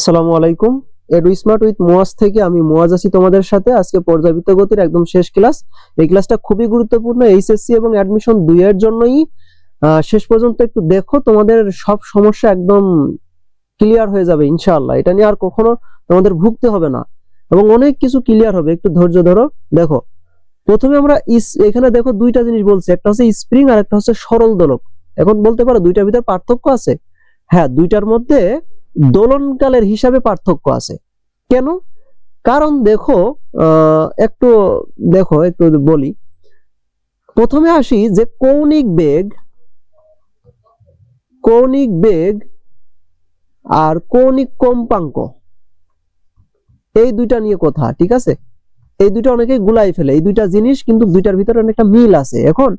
আসসালামু আলাইকুম। Edu smart with Muaz থেকে আমি মোয়াজ আছি তোমাদের সাথে। আজকে পর্যাবৃত্ত গতির একদম শেষ ক্লাস। এই ক্লাসটা খুবই গুরুত্বপূর্ণ। এইচএসসি এবং অ্যাডমিশন দুইয়ের জন্যই। শেষ পর্যন্ত একটু দেখো, তোমাদের সব সমস্যা একদম ক্লিয়ার হয়ে যাবে, ইনশাআল্লাহ। এটা নিয়ে আর কখনো তোমাদের ভুগতে হবে না। এবং অনেক কিছু ক্লিয়ার হবে, একটু ধৈর্য ধরো। দেখো, প্রথমে আমরা এখানে দেখো দুইটা জিনিস বলছে। একটা হচ্ছে স্প্রিং আর একটা হচ্ছে সরল দোলক এখন বলতে পারো দুইটার ভিতরে পার্থক্য আছে? হ্যাঁ দুইটার মধ্যে দোলনকালের হিসাবে পার্থক্য আছে। কেন? কারণ দেখো একটু দেখো, একটু বলি। প্রথমে আসি যে কৌণিক বেগ কৌণিক বেগ আর কৌণিক কম্পাঙ্ক, এই দুইটা নিয়ে কথা, ঠিক আছে? এই দুইটা অনেকেই গুলাই ফেলে। এই দুইটা জিনিস কিন্তু দুইটার ভিতরে অনেকটা মিল আছে। এখন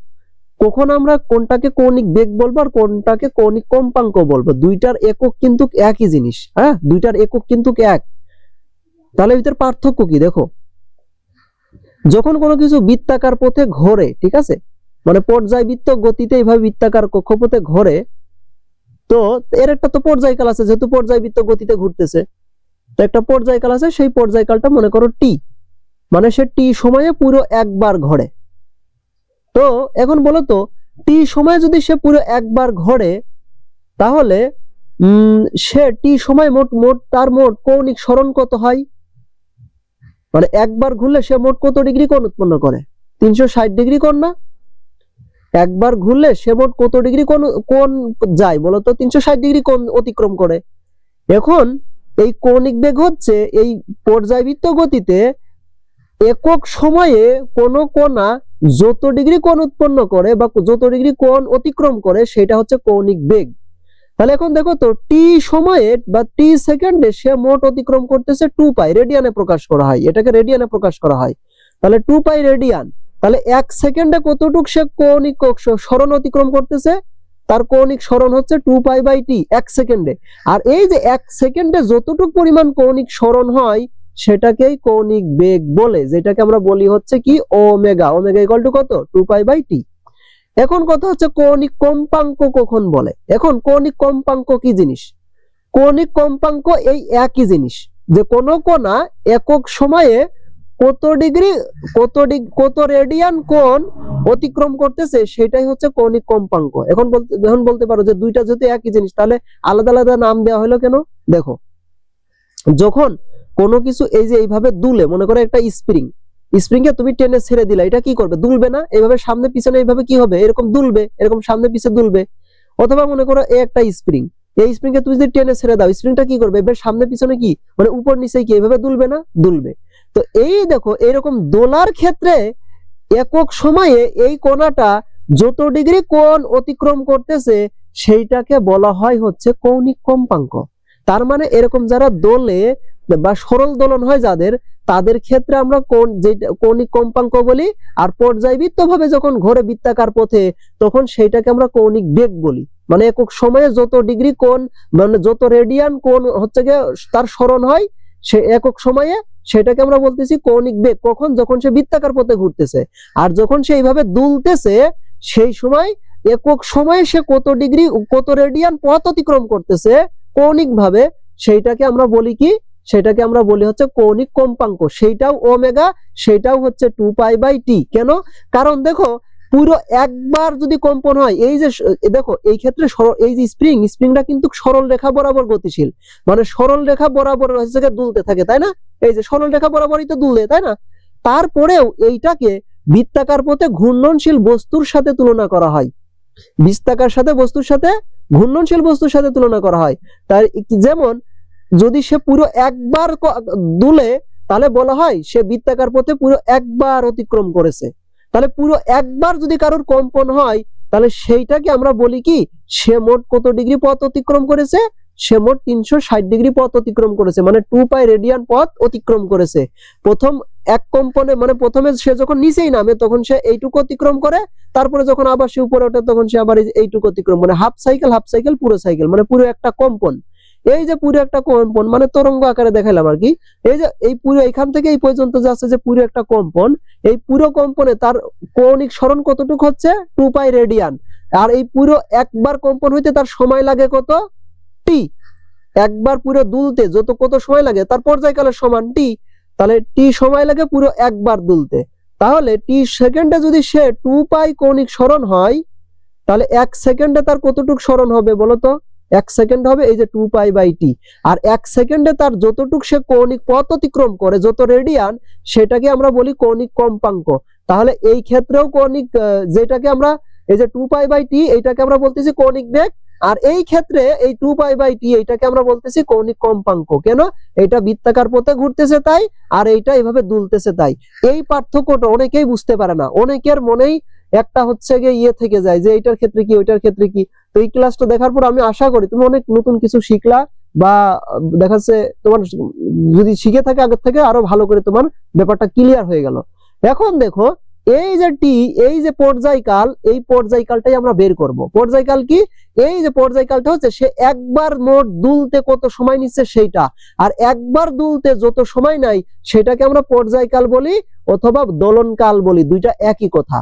কখন আমরা কোনটাকে কৌণিক বেগ বলব আর কোনটাকে কৌণিক কম্পাঙ্ক বলব? দুইটার একক কিন্তু একই জিনিস হ্যাঁ? দুইটার একক কিন্তু এক। তাহলে ভিতর পার্থক্য কি? দেখো, যখন কোনো কিছু বৃত্তাকার পথে ঘোরে, ঠিক আছে? মানে পর্যায়বৃত্ত গতিতে এইভাবে বৃত্তাকার কক্ষপথে ঘোরে, তো এর একটা তো পর্যায়কাল আছে, যেহেতু পর্যায়বৃত্ত গতিতে ঘুরতেছে। তো একটা পর্যায়কাল আছে, সেই পর্যায়কালটা মনে করো টি মানে সে টি সময়ে পুরো একবার ঘোরে। তো এখন বলো তো টি সময় যদি সে পুরো একবার ঘরে, তাহলে সে টি সময় মোট মোট, তার মোট কৌণিক স্মরণ কত হয়? মানে একবার ঘুরলে সে মোট কত ডিগ্রি কোণ উৎপন্ন করে? তিনশো ষাট ডিগ্রি কোণ না? একবার ঘুরলে সে মোট কত ডিগ্রি কোণ কোণ যায় বলতো তিনশো ষাট ডিগ্রি কোণ অতিক্রম করে। এখন, এই কৌণিক বেগ হচ্ছে এই পর্যায়বৃত্ত গতিতে একক সময়ে কোন কোণা যত ডিগ্রি কোণ উৎপন্ন করে বা যত ডিগ্রি কোণ অতিক্রম করে, সেটা হচ্ছে কৌণিক বেগ। তাহলে এখন দেখো তো টি সময়ে বা টি সেকেন্ডে সে মোট অতিক্রম করতেছে টু পাই রেডিয়ানে প্রকাশ করা হয়। এটাকে রেডিয়ানে প্রকাশ করা হয়। তাহলে টু পাই রেডিয়ান তাহলে এক সেকেন্ডে কতটুক সে কৌণিক সরণ অতিক্রম করতেছে? তার কৌণিক স্মরণ হচ্ছে টু পাই বাই টি এক সেকেন্ডে। আর এই যে এক সেকেন্ডে যতটুক পরিমাণ কৌণিক স্মরণ হয় সেটাকেই কৌণিক বেগ বলে, যেটাকে আমরা বলি হচ্ছে কি ওমেগা। ওমেগা ইকুয়াল টু কত? টু পাই বাই টি এখন কথা হচ্ছে কৌণিক কম্পাঙ্ক কখন বলে? এখন কৌণিক কম্পাঙ্ক কি জিনিস? কৌণিক কম্পাঙ্ক এই একই জিনিস, যে কোন কোনা একক সময়ে কত ডিগ্রি কত ডিগ্রি কত রেডিয়ান কোণ অতিক্রম করতেছে, সেটাই হচ্ছে কৌণিক কম্পাঙ্ক। এখন বলতে এখন বলতে পারো যে দুইটা যদি একই জিনিস, তাহলে আলাদা আলাদা নাম দেওয়া হলো কেন? দেখো, যখন কোনো কিছু এই যে এইভাবে দুলে, মনে করো একটা স্প্রিং স্প্রিং কে তুমি টেনে ছেড়ে দিলা, এটা কি করবে? দুলবে না? এইভাবে সামনে পিছনে এইভাবে কি হবে? এরকম দুলবে, এরকম সামনে পিছনে দুলবে। অথবা মনে করো এ একটা স্প্রিং এই স্প্রিং কে তুমি যদি টেনে ছেড়ে দাও স্প্রিংটা কি করবে? এবার সামনে পিছনে কি? মানে উপর নিচে কি? এইভাবে দুলবে না? দুলবে। তো এই দেখো, এরকম দোলার ক্ষেত্রে একক সময়ে এই কোণাটা যত ডিগ্রি কোণ অতিক্রম করতেছে, সেইটাকে বলা হয় হচ্ছে কৌণিক কম্পাঙ্ক। তার মানে এরকম যারা দোলে বা সরল দোলন হয় যাদের, তাদের ক্ষেত্রে আমরা কোন যেটা কৌণিক কম্পাঙ্ক বলি আর পর্যায়বৃত্ত ভাবে যখন ঘোরে বৃত্তাকার পথে, তখন সেইটাকে আমরা কৌণিক বেগ বলি। মানে একক সময়ে যত ডিগ্রি কোণ মানে যত রেডিয়ান কোণ হচ্ছে গিয়ে তার স্মরণ হয়, সে একক সময়ে সেটাকে আমরা বলতেছি কৌণিক বেগ। কখন? যখন সে বৃত্তাকার পথে ঘুরতেছে। আর যখন সে এইভাবে দুলতেছে, সেই সময় একক সময়ে সে কত ডিগ্রি, কত রেডিয়ান পথ অতিক্রম করতেছে কৌণিক ভাবে সেইটাকে আমরা বলি কি সেটাকে আমরা বলি হচ্ছে কৌণিক কম্পাঙ্ক। সেইটাও ওমেগা, সেটাও হচ্ছে টু পাই বাই টি। কেন? কারণ দেখো, পুরো একবার যদি কম্পন হয়, এই যে দেখো, এই ক্ষেত্রে এই যে স্প্রিং, স্প্রিংটা কিন্তু সরল রেখা বরাবর গতিশীল। মানে সরল রেখা বরাবর হচ্ছে দুলতে থাকে, তাই না? এই যে সরল রেখা বরাবরই তো দুলে তাই না? তারপরেও এইটাকে বৃত্তাকার পথে ঘূর্ণনশীল বস্তুর সাথে তুলনা করা হয়। বৃত্তাকার সাথে বস্তুর সাথে, ঘূর্ণনশীল বস্তুর সাথে তুলনা করা হয়। তার যেমন যদি সে পুরো একবার দুলে, তাহলে বলা হয় সে বৃত্তাকার পথে পুরো একবার অতিক্রম করেছে। তাহলে পুরো একবার যদি কারোর কম্পন হয়, তাহলে সেইটাকে আমরা বলি কি, সে মোট কত ডিগ্রি পথ অতিক্রম করেছে? সে মোট তিনশো ষাট ডিগ্রি পথ অতিক্রম করেছে মানে টু পাই রেডিয়ান পথ অতিক্রম করেছে। প্রথম এক কম্পনে মানে প্রথমে সে যখন নিচেই নামে, তখন সে এইটুকু অতিক্রম করে, তারপরে যখন আবার সে উপরে ওঠে, তখন সে আবার এই এইটুকু অতিক্রম মানে হাফ সাইকেল হাফ সাইকেল, পুরো সাইকেল মানে পুরো একটা কম্পন। এই যে পুরো একটা কম্পন মানে তরঙ্গ আকারে দেখালাম আর কি। এই যে এই পুরো এখান থেকে এই পর্যন্ত যাচ্ছে যে পুরো একটা কম্পন, এই পুরো কম্পনে তার কৌণিক সরণ কতটুকু হচ্ছে? টু পাই রেডিয়ান। আর এই পুরো একবার কম্পন হইতে তার সময় লাগে কত? টি একবার পুরো দুলতে যত কত সময় লাগে, তার পর্যায়কালের সমান টি তাহলে টি সময় লাগে পুরো একবার দুলতে। তাহলে টি সেকেন্ডে যদি সে টু পাই কৌণিক স্মরণ হয়, তাহলে এক সেকেন্ডে তার কতটুক স্মরণ হবে বলতো? এক সেকেন্ড হবে, এই যে টু পাই বাই টি আর এক সেকেন্ডে তার যতটুক সে কৌণিক পথ অতিক্রম করে, যত রেডিয়ান সেটাকে আমরা বলি কৌণিক কম্পাঙ্ক। তাহলে এই ক্ষেত্রেও কৌণিক যেটাকে আমরা, এই যে টু পাই বাই টি এইটাকে আমরা বলতেছি কৌণিক বেগ। আর এই ক্ষেত্রে এই টু পাই বাই টি এইটাকে আমরা বলতেছি কৌণিক কম্পাঙ্ক। কেন? এটা বৃত্তাকার পথে ঘুরতেছে তাই, আর এইটা এইভাবে দুলতেছে তাই। এই পার্থক্যটা অনেকেই বুঝতে পারে না। অনেকের মনেই একটা হচ্ছে গিয়ে ইয়ে থেকে যায় যে এইটার ক্ষেত্রে কি, ওইটার ক্ষেত্রে কি। তো এই ক্লাসটা দেখার পর আমি আশা করি তুমি অনেক নতুন কিছু শিখলা বা দেখা যাচ্ছে তোমার যদি শিখে থাকে আগের থেকে আরও ভালো করে তোমার ব্যাপারটা ক্লিয়ার হয়ে গেল। এখন দেখো, এই যে টি এই যে পর্যায়কাল, এই পর্যায়কালটাই আমরা বের করব। পর্যায়কাল কি? এই যে পর্যায়কালটা হচ্ছে সে একবার মোট দুলতে কত সময় নিচ্ছে সেইটা। আর একবার দুলতে যত সময় নাই, সেটাকে আমরা পর্যায়কাল বলি অথবা দোলনকাল বলি, দুইটা একই কথা।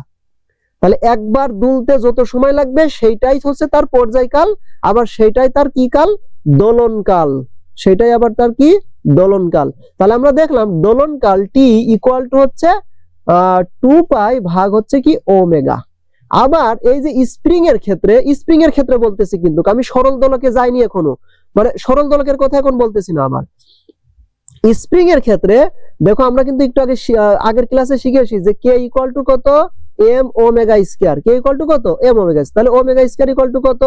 তাহলে একবার দুলতে যত সময় লাগবে, সেইটাই হচ্ছে তার পর্যায়কাল। আবার সেইটাই তার কি কাল? দোলনকাল সেটাই আবার তার কি? দোলনকাল তাহলে আমরা দেখলাম দোলনকাল টি ইকুয়াল টু হচ্ছে টু পাই ভাগ হচ্ছে কি ওমেগা আবার এই যে স্প্রিং এর ক্ষেত্রে স্প্রিং এর ক্ষেত্রে বলতেছি কিন্তু, আমি সরল দোলকে যাইনি এখনও। মানে সরল দোলকের কথা এখন বলতেছি না আমার স্প্রিং এর ক্ষেত্রে, দেখো আমরা কিন্তু একটু আগে আগের ক্লাসে শিখেছি যে কে ইকুয়াল টু কত? M omega square K equal to কত? এম ওমেগা তাহলে ওমেগা স্কয়ার ইকুয়াল টু কত?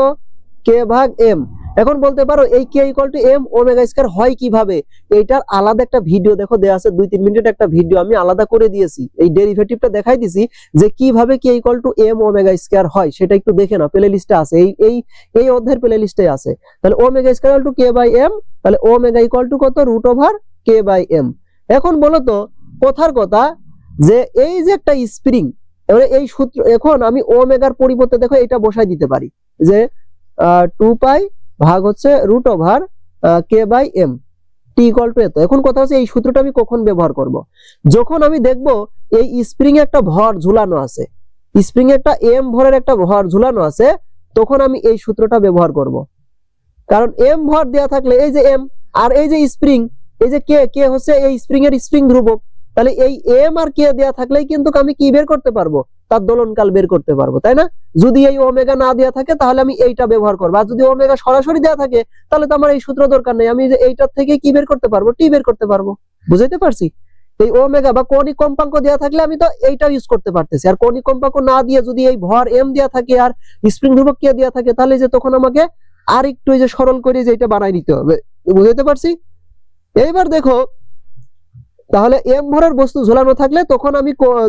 কে ভাগ এম এখন বলতে পারো এই K equal to M omega square হয় কীভাবে? এইটার আলাদা একটা ভিডিও দেখো, দেয়া আছে দুই তিন মিনিটের একটা ভিডিও আমি আলাদা করে দিয়েছি। এই ডেরিভেটিভটা দেখাই দিছি যে কীভাবে K equal to M omega square হয়, সেটা একটু দেখে না প্লে লিস্টে আছে। এই এই এই অধ্যায়ের প্লে লিস্টে আছে। তাহলে omega square to K by M তাহলে ওমেগা ইকুয়াল টু কত? Root over K by M এখন বলো তো, কথার কথা যে এই যে একটা স্প্রিং এবারে এই সূত্র, এখন আমি ওমেগার পরিবর্তে দেখো এটা বসাই দিতে পারি, যে টু পাই ভাগ হচ্ছে root over K by M, T equal to এত। এখন কথা হচ্ছে এই সূত্রটা আমি কখন ব্যবহার করব? যখন আমি দেখব এই স্প্রিং একটা ভর ঝুলানো আছে, স্প্রিং একটা এম ভরের একটা ভর ঝুলানো আছে, তখন আমি এই সূত্রটা ব্যবহার করব। কারণ এম ভর দেয়া থাকলে এই যে এম, আর এই যে স্প্রিং, এই যে কে কে হচ্ছে এই স্প্রিং এর স্প্রিং ধ্রুবক তাহলে এই এম আর কে দেয়া থাকলেই কিন্তু আমি কি বের করতে পারব? তার দোলনকাল বের করতে পারব, তাই না? যদি এই ওমেগা না দেয়া থাকে, তাহলে আমি এইটা ব্যবহার করব। আর যদি ওমেগা সরাসরি দেয়া থাকে, তাহলে তো আমার এই সূত্র দরকার নেই। আমি এইটার থেকে কি বের করতে পারব? টি বের করতে পারব। বুঝাইতে পারছি? এই ওমেগা বা কৌণিক কম্পাঙ্ক দেওয়া থাকলে আমি তো এইটা ইউজ করতে পারতেছি। আর কৌণিক কম্পাঙ্ক না দিয়ে যদি এই ভর এম দেয়া থাকে আর স্প্রিং ধ্রুবক কে দেয়া থাকে, তাহলে যে তখন আমাকে আর একটু যে সরল করে যে এটা বানাই নিতে হবে। বুঝাইতে পারছি? এইবার দেখো তাহলে এম ভরের বস্তু ঝোলানো থাকলে তখন আমি ক-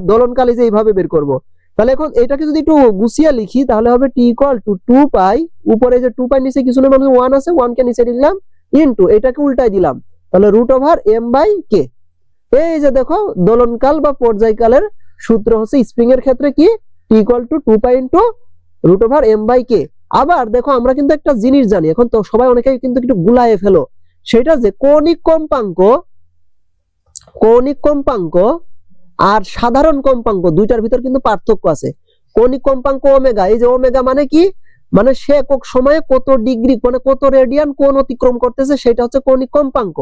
যে এইভাবে বের করব। তাহলে এখন এটাকে যদি একটু গুছিয়ে লিখি, তাহলে হবে T equal to two pi উপরে যে টু পাই নিচে কিছু না মানে ওয়ান আছে ওয়ান কে নিচে দিলাম ইনটু এটাকে উল্টাই দিলাম। তাহলে root over M by K এই যে দেখো, দোলনকাল বা পর্যায়কালের সূত্র হচ্ছে স্প্রিং এর ক্ষেত্রে কি? T equal to two pi into root over M by K আবার দেখো, আমরা কিন্তু একটা জিনিস জানি, এখন তো সবাই অনেকেই কিন্তু একটু গুলায়ে ফেলো, সেটা যে কৌণিক কম্পাঙ্ক কৌণিক কম্পাঙ্ক আর সাধারণ কম্পাঙ্ক দুইটার ভিতর কিন্তু পার্থক্য আছে। কৌণিক কম্পাঙ্ক ওমেগা, এই যে ওমেগা মানে কি? মানে সে একক সময়ে কত ডিগ্রি মানে কত রেডিয়ান কোণ অতিক্রম করতেছে সেটা হচ্ছে কৌণিক কম্পাঙ্ক।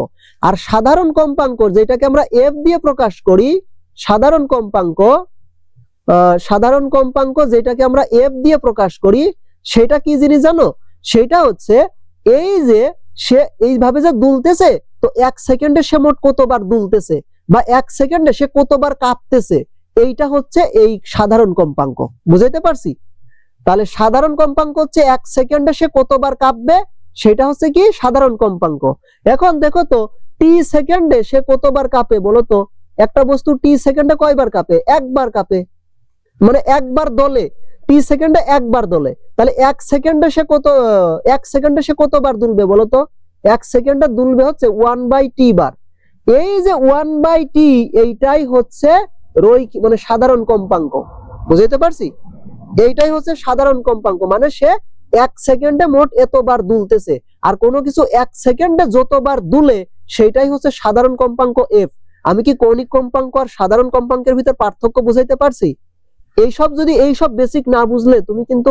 আর সাধারণ কম্পাঙ্ক যেটাকে আমরা এফ দিয়ে প্রকাশ করি, সাধারণ কম্পাঙ্ক সাধারণ কম্পাঙ্ক যেটাকে আমরা এফ দিয়ে প্রকাশ করি, সেটা কি জিনিস জানো? সেটা হচ্ছে এই যে সে এইভাবে যে দুলতেছে তো এক সেকেন্ডে সে মোট কতবার দুলতেছে? বা এক সেকেন্ডে সে কতবার কাঁপতেছে? এইটা হচ্ছে এই সাধারণ কম্পাঙ্ক। বুঝাইতে পারছি? তাহলে সাধারণ কম্পাঙ্ক হচ্ছে এক সেকেন্ডে সে কতবার কাঁপবে? সেটা হচ্ছে কি? সাধারণ কম্পাঙ্ক। এখন দেখো তো টি সেকেন্ডে সে কতবার কাঁপে বলো তো? একটা বস্তু টি সেকেন্ডে কয়বার কাঁপে? একবার কাঁপে। মানে একবার দলে। টি সেকেন্ডে একবার দলে। তাহলে এক সেকেন্ডে সে কত এক সেকেন্ডে সে কতবার দুলবে বলো তো? এক সেকেন্ডে দুলবে হচ্ছে ওয়ান বাই টি বার এই যে ওয়ান বাই টি এইটাই হচ্ছে রৈক মানে সাধারণ কম্পাঙ্ক। বুঝাইতে পারছি? এইটাই হচ্ছে সাধারণ কম্পাঙ্ক মানে সে এক সেকেন্ডে মোট এতবার দুলতেছে। আর কোনো কিছু এক সেকেন্ডে যতবার দুলে সেটাই হচ্ছে সাধারণ কম্পাঙ্ক এফ আমি কি কৌণিক কম্পাঙ্ক আর সাধারণ কম্পাঙ্কের ভিতর পার্থক্য বুঝাইতে পারছি? এইসব যদি, এইসব বেসিক না বুঝলে, তুমি কিন্তু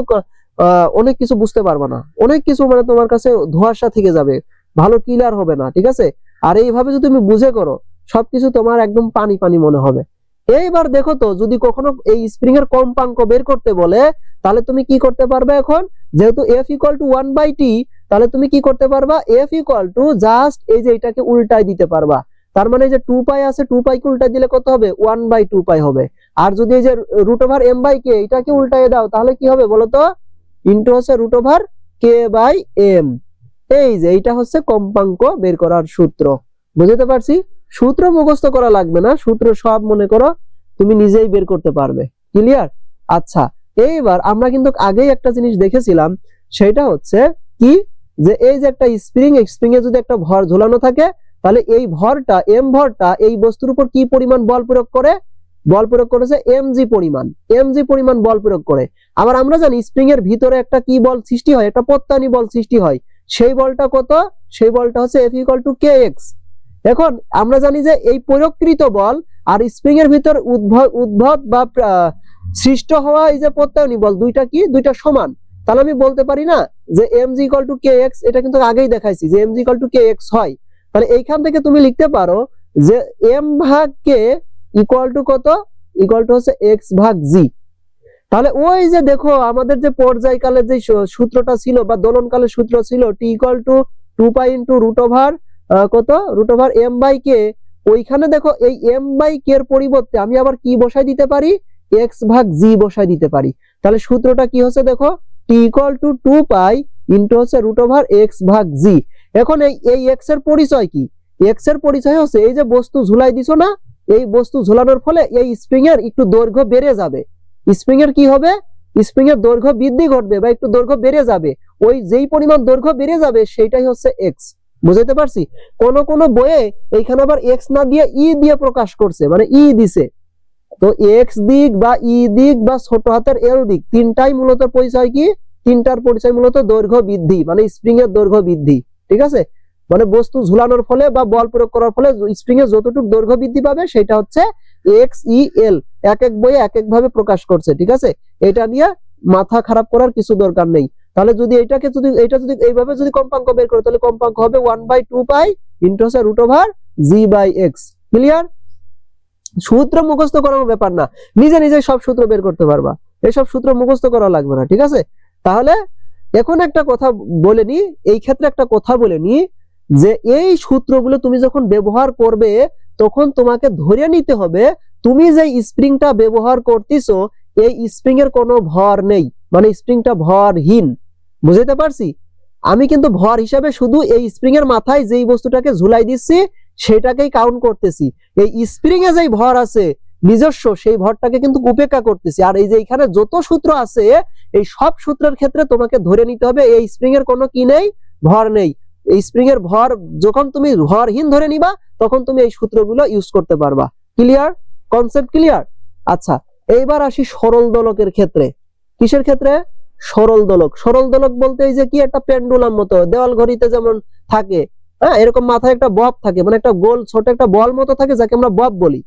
অনেক কিছু বুঝতে পারবে না। অনেক কিছু মানে তোমার কাছে ধোঁয়াশা থেকে যাবে। ভালো ক্লিয়ার হবে না, ঠিক আছে? আর এইভাবে যদি তুমি বুঝে করো, সবকিছু তোমার একদম পানি পানি মনে হবে। এইবার দেখো তো, যদি কখনো এই স্প্রিং এর কম্পাঙ্ক বের করতে বলে, তাহলে তুমি কি করতে পারবে এখন? যেহেতু F equal to one by T তাহলে তুমি কি করতে পারবা? এফ ইকুয়াল টু জাস্ট এই যে এটাকে উল্টাই দিতে পারবা। তার মানে যে টু পাই আছে টু পাই কে উল্টাই দিলে কত হবে? ওয়ান বাই টু পাই হবে। আর যদি এই যে root over M by K এটাকে উল্টাই দাও, তাহলে কি হবে বলো তো? ইন্টু হচ্ছে root over K by M এই যে এইটা হচ্ছে কম্পাঙ্ক বের করার সূত্র। বুঝতে পারছি? সূত্র মুখস্থ করা লাগবে না, সূত্র সব মনে করো তুমি নিজেই বের করতে পারবে। ক্লিয়ার আচ্ছা এইবার আমরা কিন্তু আগেই একটা জিনিস দেখেছিলাম, সেটা হচ্ছে কি? যে এই যে একটা স্প্রিং স্প্রিং এ যদি একটা ভর ঝোলানো থাকে, তাহলে এই ভরটা এম ভরটা এই বস্তুর উপর কি পরিমাণ বল প্রয়োগ করে? বল প্রয়োগ করেছে এমজি পরিমাণ। এমজি পরিমাণ বল প্রয়োগ করে। আবার আমরা জানি স্প্রিং এর ভিতরে একটা কি বল সৃষ্টি হয়? একটা প্রত্যানী বল সৃষ্টি হয়। সেই বলটা কত? সেই বলটা হচ্ছে F equal to K X এখন আমরা জানি যে এই প্রয়োগকৃত বল আর স্প্রিং এর ভিতর উদ্ভব উদ্ভব বা সৃষ্ট হওয়া এই যে প্রত্যায়নী বল, দুইটা কি? দুইটা সমান। তাহলে আমি বলতে পারি না যে M G equal to K X এটা কিন্তু আগেই দেখাইছি যে M G equal to K X হয়। তাহলে এইখান থেকে তুমি লিখতে পারো যে এম ভাগ কে ইকুয়াল টু কত? ইকুয়াল টু হচ্ছে এক্স ভাগ জি তাহলে ওই যে দেখো, আমাদের যে পর্যায়কালের যে সূত্রটা ছিল বা দোলনকালের সূত্র ছিল T equal to two pi into root over কত? Root over M by K ওইখানে দেখো এই এম বাই কে এর পরিবর্তে আমি আবার কি বসাই দিতে পারি? এক্স ভাগ জি বসাই দিতে পারি। তাহলে সূত্রটা কি হচ্ছে দেখো? T equal to two pi into হচ্ছে রুট ওভার এক্স ভাগ জি এখন এই এই এক্সের পরিচয় কি? এক্সের পরিচয় হচ্ছে এই যে বস্তু ঝুলাই দিছো না, এই বস্তু ঝুলানোর ফলে এই স্প্রিং এর একটু দৈর্ঘ্য বেড়ে যাবে। স্প্রিং এর কি হবে? স্প্রিং এর দৈর্ঘ্য বৃদ্ধি ঘটবে বা একটু দৈর্ঘ্য বেড়ে যাবে। ওই যেই পরিমাণ দৈর্ঘ্য বেড়ে যাবে সেটাই হচ্ছে এক্স বুঝতে পারছি? কোন কোন বইয়ে এইখানে আবার এক্স না দিয়ে ই দিয়ে প্রকাশ করছে মানে ই দিছে। তো এক্স দিক বা ই দিক বা ছোট হাতের এল দিক, তিনটাই মূলত পরিচয় কি? তিনটার পরিচয় মূলত দৈর্ঘ্য বৃদ্ধি মানে স্প্রিং এর দৈর্ঘ্য বৃদ্ধি। ঠিক আছে? মানে বস্তু ঝুলানোর ফলে বা বল প্রয়োগ করার ফলে স্প্রিং এর যতটুকু দৈর্ঘ্য বৃদ্ধি পাবে সেটা হচ্ছে এক্স ই এল এক এক বইয়ে এক এক ভাবে প্রকাশ করছে, ঠিক আছে? এটা নিয়ে মাথা খারাপ করার কিছু দরকার নেই। তাহলে যদি এটাকে যদি, এটা যদি এইভাবে যদি কম্পাঙ্ক বের করে, তাহলে কম্পাঙ্ক হবে one by two root over G by X clear সূত্র মুখস্থ করার ব্যাপার না। নিজে নিজে সব সূত্র বের করতে পারবা। এইসব সূত্র মুখস্থ করা লাগবে না, ঠিক আছে? তাহলে এখন একটা কথা বলে নি, এই ক্ষেত্রে একটা কথা বলে নি যে এই সূত্রগুলো তুমি যখন ব্যবহার করবে তখন তোমাকে ধরে নিতে হবে, তুমি যে স্প্রিংটা ব্যবহার করতেছো, এই স্প্রিং এর কোনো ভর নেই। মানে স্প্রিংটা ভরহীন। বুঝতে পারছি? আমি কিন্তু ভর হিসাবে শুধু এই স্প্রিং এর মাথায় যেই বস্তুটাকে ঝুলাই দিচ্ছি, সেটাকেই কাউন্ট করতেছি। এই স্প্রিং এ যেই ভর আছে, নিজস্ব সেই ভরটাকে কিন্তু উপেক্ষা করতেছি। আর এই যে এখানে যত সূত্র আছে, এই সব সূত্রের ক্ষেত্রে তোমাকে ধরে নিতে হবে, এই স্প্রিং এর কোনো কি নেই, ভর নেই। এই স্প্রিং এর ভর যখন তুমি ভরহীন ধরে নিবা, তখন তুমি এই সূত্রগুলো ইউজ করতে পারবা। ক্লিয়ার কনসেপ্ট ক্লিয়ার আচ্ছা এইবার আসি সরল দোলকের ক্ষেত্রে। কিসের ক্ষেত্রে? সরল দোলক। সরল দোলক বলতে এই যে কি একটা পেন্ডুলাম মতো, দেওয়াল ঘড়িতে যেমন থাকে হ্যাঁ এরকম মাথায় একটা বব থাকে মানে একটা গোল ছোট একটা বল মতো থাকে, যাকে আমরা বব বলি।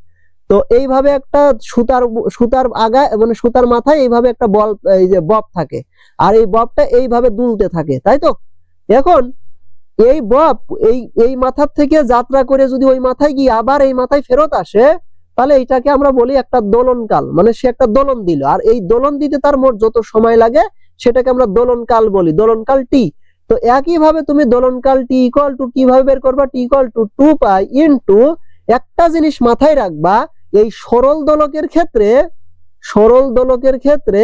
তো এইভাবে একটা সুতার সুতার আগা মানে সুতার মাথায় এইভাবে একটা বল, এই যে বব থাকে। আর এই ববটা এইভাবে দুলতে থাকে, তাই তো? এখন এই বব এই এই মাথার থেকে যাত্রা করে যদি ওই মাথায় গিয়ে আবার এই মাথায় ফেরত আসে, তাহলে এইটাকে আমরা বলি একটা দোলনকাল। মানে সে একটা দোলন দিল। আর এই দোলন দিতে তার মোট যত সময় লাগে, সেটাকে আমরা দোলনকাল বলি। দোলনকাল টি। তো একই ভাবে তুমি দোলনকাল টি ইকুয়াল টু কীভাবে বের করবা? T equal to two pi into একটা জিনিস মাথায় রাখবা, এই সরল দোলকের ক্ষেত্রে, সরল দোলকের ক্ষেত্রে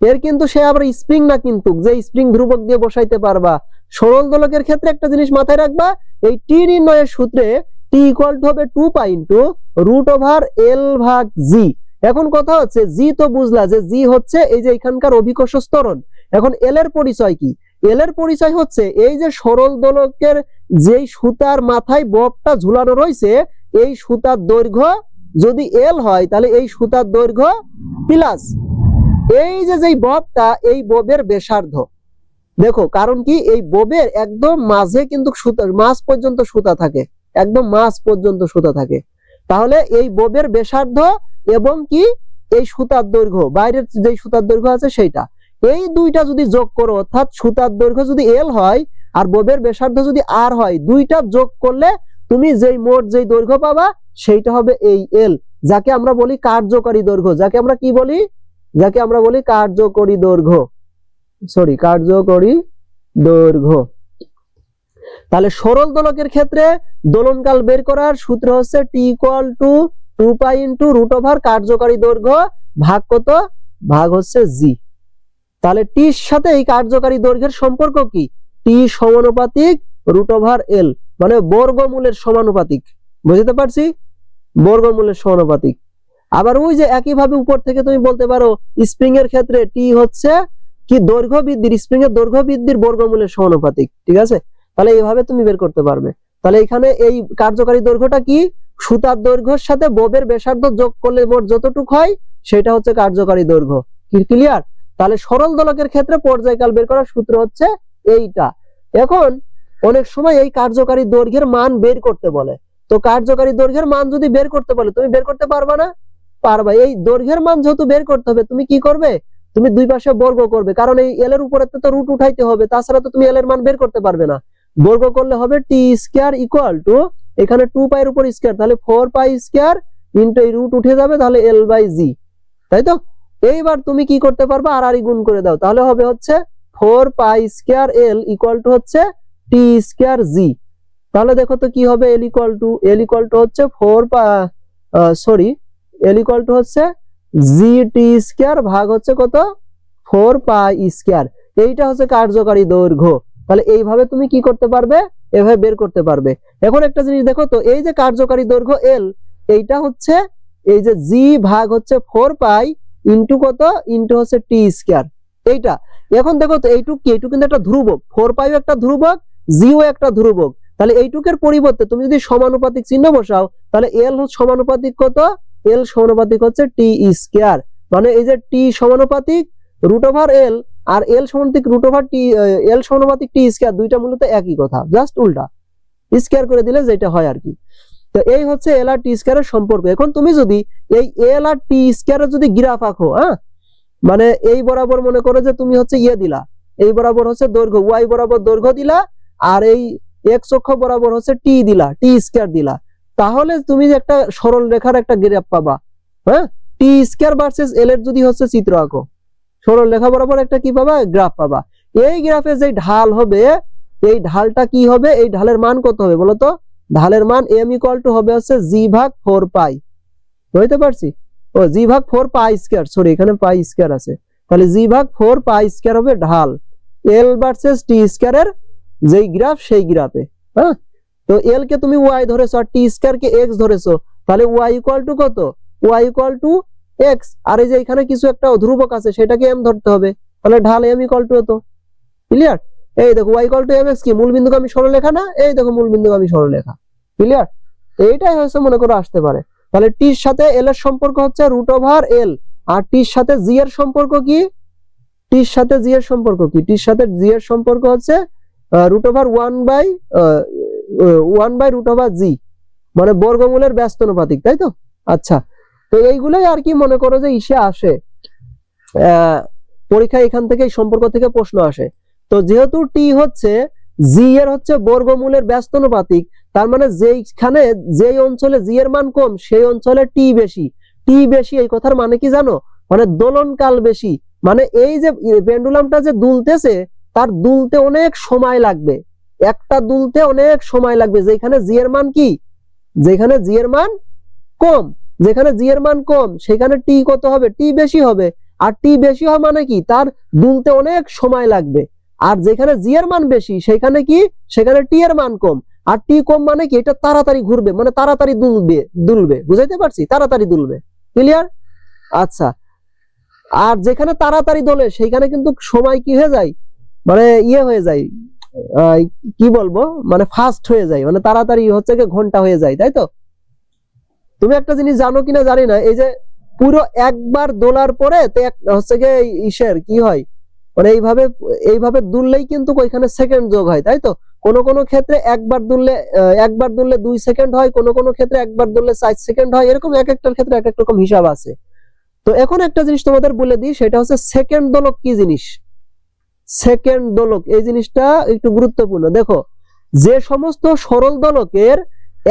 এর কিন্তু সে আবার স্প্রিং না কিন্তু, যে স্প্রিং ধ্রুবক দিয়ে বসাইতে পারবা। সরল দোলকের ক্ষেত্রে একটা জিনিস মাথায় রাখবা, এই টি নির্ণয়ের সূত্রে টি ইকুয়াল টু হবে two pi into root over L ভাগ জি এখন কথা হচ্ছে জি তো বুঝলা যে জি হচ্ছে এই যে এখানকার অভিকর্ষ স্তরণ এখন এল এর পরিচয় কি? এল এর পরিচয় হচ্ছে এই যে সরল দোলকের যেই সুতার মাথায় ববটা ঝুলানো রয়েছে, এই সুতার দৈর্ঘ্য যদি এল হয়, তাহলে এই সুতার দৈর্ঘ্য প্লাস এই যে যেই ববটা এই ববের ব্যাসার্ধ দেখো, কারণ কি? এই ববের একদম মাঝে কিন্তু সুতা, মাঝ পর্যন্ত সুতা থাকে। একদম মাঝ পর্যন্ত সুতা থাকে। তাহলে এই ববের ব্যাসার্ধ এবং কি? এই সুতার দৈর্ঘ্য, বাইরের যে সুতার দৈর্ঘ্য আছে সেইটা। এই দুইটা যদি যোগ করো, অর্থাৎ সুতার দৈর্ঘ্য যদি এল হয় আর বোবের ব্যাসার্ধ যদি আর হয়, দুইটা যোগ করলে তুমি যেই মোট যেই দৈর্ঘ্য পাবা, সেইটা হবে এই এল যাকে আমরা বলি কার্যকারী দৈর্ঘ্য। যাকে আমরা কি বলি? যাকে আমরা বলি কার্যকরী দৈর্ঘ্য। সরি কার্যকরী দৈর্ঘ্য। তাহলে সরল দোলকের ক্ষেত্রে দোলনকাল বের করার সূত্র হচ্ছে T equal to two pi into root over কার্যকারী দৈর্ঘ্য ভাগ কত? ভাগ হচ্ছে জি তাহলে টির সাথে এই কার্যকারী দৈর্ঘ্যের সম্পর্ক কি? টি সমানুপাতিক রুট ওভার এল মানে বর্গমূলের সমানুপাতিক। বুঝতে পারছি? বর্গমূলের সমানুপাতিক। আবার ওই যে একইভাবে উপর থেকে তুমি বলতে পারো স্প্রিং এর ক্ষেত্রে টি হচ্ছে কি দৈর্ঘ্য বৃদ্ধির স্প্রিং এর দৈর্ঘ্য বৃদ্ধির বর্গমূলের সমানুপাতিক, ঠিক আছে? তাহলে এইভাবে তুমি বের করতে পারবে। তাহলে এখানে এই কার্যকারী দৈর্ঘ্যটা কি? সুতার দৈর্ঘ্যের সাথে বোবের ব্যাসার্ধ যোগ করলে মোট যতটুকু হয়, সেটা হচ্ছে কার্যকারী দৈর্ঘ্য। ক্লিয়ার তাহলে সরল দোলকের ক্ষেত্রে পর্যায়কাল বের করার সূত্র হচ্ছে এইটা। এখন অনেক সময় এই কার্যকারী দৈর্ঘ্যের মান বের করতে বলে। তো কার্যকারী দৈর্ঘ্যের মান যদি বের করতে বলে, তুমি বের করতে পারবা না? পারবা। এই দৈর্ঘ্যের মান যেহেতু বের করতে হবে, তুমি কি করবে? তুমি দুই পাশে বর্গ করবে। কারণ এই এল এর উপরে তো রুট উঠাইতে হবে, তাছাড়া তো তুমি এল এর মান বের করতে পারবে না। বর্গ করলে হবে টি স্কয়ার ইকুয়াল টু এখানে টু পাইয়ের উপর স্কয়ার তাহলে ফোর পাই স্কয়ার ইন্টু এই রুট উঠে যাবে, তাহলে এল বাই জি তাই তো? এইবার তুমি কি করতে পারবা? আর আর গুণ করে দাও। তাহলে হবে হচ্ছে four pi square L equal to হচ্ছে টি স্কয়ার জি তাহলে দেখো তো কি হবে L equal to L equal to হচ্ছে ফোর পা সরি এল টু হচ্ছে জি টি স্কয়ার ভাগ হচ্ছে কত? ফোর পাই স্কয়ার এইটা হচ্ছে কার্যকারী দৈর্ঘ্য। তাহলে এইভাবে তুমি কি করতে পারবে? এভাবে বের করতে পারবে। এখন একটা জিনিস দেখো তো, এই যে কার্যকারী দৈর্ঘ্য এল এইটা হচ্ছে এই যে জি ভাগ হচ্ছে ফোর পাই ইন্টু কত? ইন্টু হচ্ছে টি স্কয়ার এইটা। এখন দেখো তো, এইটুক কি? এইটুক কিন্তু একটা ধ্রুবক। ফোর পাইও একটা ধ্রুবক জিও একটা ধ্রুবক। তাহলে এইটুকের পরিবর্তে তুমি যদি সমানুপাতিক চিহ্ন বসাও, তাহলে এল সমানুপাতিক কত? এল সমানুপাতিক হচ্ছে টি স্কয়ার মানে এই যে টি সমানুপাতিক রুট ওভার এল আর এল সমানুপাতিক রুট ওভার টি এল সমানুপাতিক টি স্কয়ার দুইটা মূলত একই কথা জাস্ট উল্টা। স্কয়ার করে দিলে যেটা হয় আর কি। তো এই হচ্ছে এল আর টি স্কয়ারের সম্পর্ক। এখন তুমি যদি এই এল আর টি স্কয়ারের যদি গ্রাফ আঁকো হ্যাঁ? মানে এই বরাবর মনে করো যে তুমি হচ্ছে ইয়ে দিলা, এই বরাবর হচ্ছে দৈর্ঘ্য ওয়াই বরাবর দৈর্ঘ্য দিলা, আর এই এক্স অক্ষ বরাবর হচ্ছে টি দিলা টি স্কয়ার দিলা। তাহলে তুমি যে একটা সরল রেখার একটা গ্রাফ পাবা হ্যাঁ? টি স্কয়ার ভার্সেস এল এর যদি হচ্ছে চিত্র আঁকো, সরল রেখা বরাবর একটা কি পাবা? গ্রাফ পাবা। এই গ্রাফে যে ঢাল হবে, এই ঢালটা কি হবে? এই ঢালের মান কত হবে বলতো ঢালের মান এম ইকুয়াল টু হবে হচ্ছে জি ভাগ ফোর পাই বুঝতে পারছি? ও জি ভাগ ফোর পাই স্কয়ার সরি এখানে পাই স্কয়ার আছে। তাহলে জি ভাগ ফোর পাই স্কয়ার হবে ঢাল। এল ভার্সেস টি স্কয়ারের যেই গ্রাফ সেই গ্রাফে হ্যাঁ? তো এল কে তুমি ওয়াই ধরেছো আর টি স্কয়ার কে এক্স ধরেছো, তাহলে ওয়াই ইকুয়াল টু কত? ওয়াই ইকুয়াল টু এক্স আর এই যে এখানে কিছু একটা ধ্রুবক আছে, সেটাকে এম ধরতে হবে। তাহলে ঢাল এম ইকুয়াল টু হতো ক্লিয়ার এই দেখো Y equal to M X কি? আমি সরলরেখা না? এই দেখো মূল বিন্দুকে আমি সরলরেখা ক্লিয়ার এইটাই হচ্ছে মনে করো আসতে পারে। তাহলে টির সাথে এল এর সম্পর্ক হচ্ছে রুট ওভার এল আর টির সাথে জি এর সম্পর্ক কি? টির সাথে জি এর সম্পর্ক কি? টির সাথে জি এর সম্পর্ক হচ্ছে root over one by one by root over G মানে বর্গমূলের ব্যস্ত অনুপাতিক তাই তো? আচ্ছা তো এইগুলোই আর কি মনে করো যে ইসে আসে। পরীক্ষা এখান থেকে সম্পর্ক থেকে প্রশ্ন আসে। তো যেহেতু টি হচ্ছে জি এর হচ্ছে বর্গমূলের ব্যস্ত অনুপাতিক তার মানে যেইখানে যেই অঞ্চলে জি এর মান কম, সেই অঞ্চলে টি বেশি। টি বেশি, এই কথার মানে কি জানো? মানে দোলনকাল বেশি। মানে এই যে পেন্ডুলামটা যে দুলতেছে, তার দুলতে অনেক সময় লাগবে। একটা দুলতে অনেক সময় লাগবে। যেখানে জি এর মান কি? যেখানে জি এর মান কম। যেখানে জি এর মান কম, সেখানে টি কত হবে? টি বেশি হবে। আর টি বেশি হয় মানে কি? তার দুলতে অনেক সময় লাগবে। আর যেখানে জি এর মান বেশি, সেখানে কি? সেখানে টি এর মান কম। আর টি কম মানে কি? এটা তাড়াতাড়ি ঘুরবে। মানে তাড়াতাড়ি দুলবে দুলবে। বুঝাইতে পারছি? তাড়াতাড়ি দুলবে। ক্লিয়ার আচ্ছা। আর যেখানে তাড়াতাড়ি দোলে, সেখানে কিন্তু সময় কি হয়ে যায়? মানে ইয়ে হয়ে যায়। কি বলব? মানে ফাস্ট হয়ে যায়। মানে তাড়াতাড়ি হচ্ছে কি ঘণ্টা হয়ে যায়, তাই তো? তুমি একটা জিনিস জানো কিনা জানি না, এই যে পুরো একবার দোলার পরে হচ্ছে গিয়ে ইসের কি হয়? মানে এইভাবে এইভাবে দুললেই কিন্তু ওইখানে সেকেন্ড যোগ হয়, তাই তো? কোন কোন ক্ষেত্রে একবার দুললে একবার দুললে দুই সেকেন্ড হয়, কোন কোন ক্ষেত্রে একবার দুললে চার সেকেন্ড হয়, এরকম এক একটার ক্ষেত্রে এক এক রকম হিসাব আছে। তো এখন একটা জিনিস তোমাদের বলে দিই, সেটা হচ্ছে সেকেন্ড দোলক কি জিনিস? সেকেন্ড দোলক, এই জিনিসটা একটু গুরুত্বপূর্ণ। দেখো, যে সমস্ত সরল দোলকের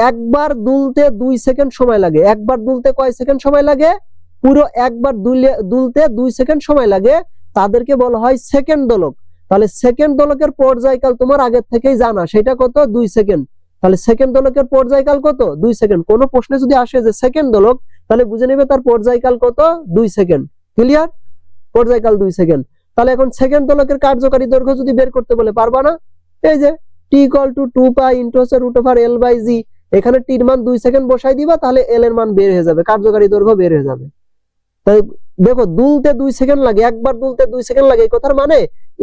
একবার দুলতে দুই সেকেন্ড সময় লাগে। একবার দুলতে কয় সেকেন্ড সময় লাগে? পুরো একবার দুলে দুলতে দুই সেকেন্ড সময় লাগে। তাদেরকে বলা হয় সেকেন্ড দোলক। তাহলে সেকেন্ড দোলকের পর্যায়কাল তোমার আগের থেকেই জানা। সেটা কত? দুই সেকেন্ড। তাহলে সেকেন্ড দোলকের পর্যায়কাল কত? দুই সেকেন্ড। কোন প্রশ্নে যদি আসে যে সেকেন্ড দোলক, তাহলে বুঝে নেবে তার পর্যায়কাল কত? দুই সেকেন্ড। ক্লিয়ার পর্যায়কাল দুই সেকেন্ড। তাহলে এখন সেকেন্ড দোলকের কার্যকারী দৈর্ঘ্য যদি বের করতে বলে, পারবা না? এই যে T equal to two pi into হচ্ছে root over L by G এখানে টির মান দুই সেকেন্ড বসাই দিবা, তাহলে এল এর মান বের হয়ে যাবে, কার্যকারী দৈর্ঘ্য বের হয়ে যাবে। তাই দেখো, দুলতে দুই সেকেন্ড লাগে, একবার দুলতে দুই সেকেন্ড লাগে, এই কথার মানে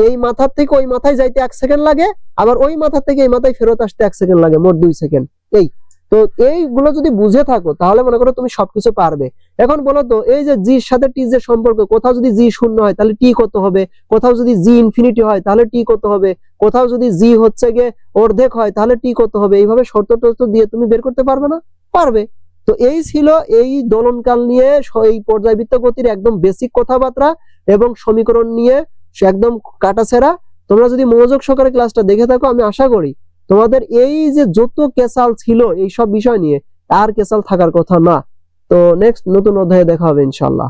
এই মাথার থেকে ওই মাথায় যাইতে এক সেকেন্ড লাগে, আবার ওই মাথার থেকে এই মাথায় ফেরত আসতে এক সেকেন্ড লাগে, মোট দুই সেকেন্ড এই তো এইগুলো যদি বুঝে থাকো, তাহলে মনে করো তুমি সবকিছু পারবে। এখন বলো তো, এই যে জির সাথে টি যে সম্পর্ক, কোথাও যদি জি শূন্য হয়, তাহলে টি কত হবে? কোথাও যদি জি ইনফিনিটি হয়, তাহলে টি কত হবে? কোথাও যদি জি হচ্ছে গিয়ে অর্ধেক হয়, তাহলে টি কত হবে? এইভাবে শর্ত টর্ত দিয়ে তুমি বের করতে পারবে না? পারবে। তো এই ছিল এই দোলনকাল নিয়ে এই পর্যায়বৃত্ত গতির একদম বেসিক কথাবার্তা এবং সমীকরণ নিয়ে একদম কাটাছেড়া তোমরা যদি মনোযোগ সহকারে ক্লাসটা দেখে থাকো, আমি আশা করি তোমাদের এই যে যত কেসাল ছিল এই সব বিষয় নিয়ে আর কেসাল থাকার কথা না। তো নেক্সট নতুন অধ্যায়ে দেখা হবে ইনশাল্লাহ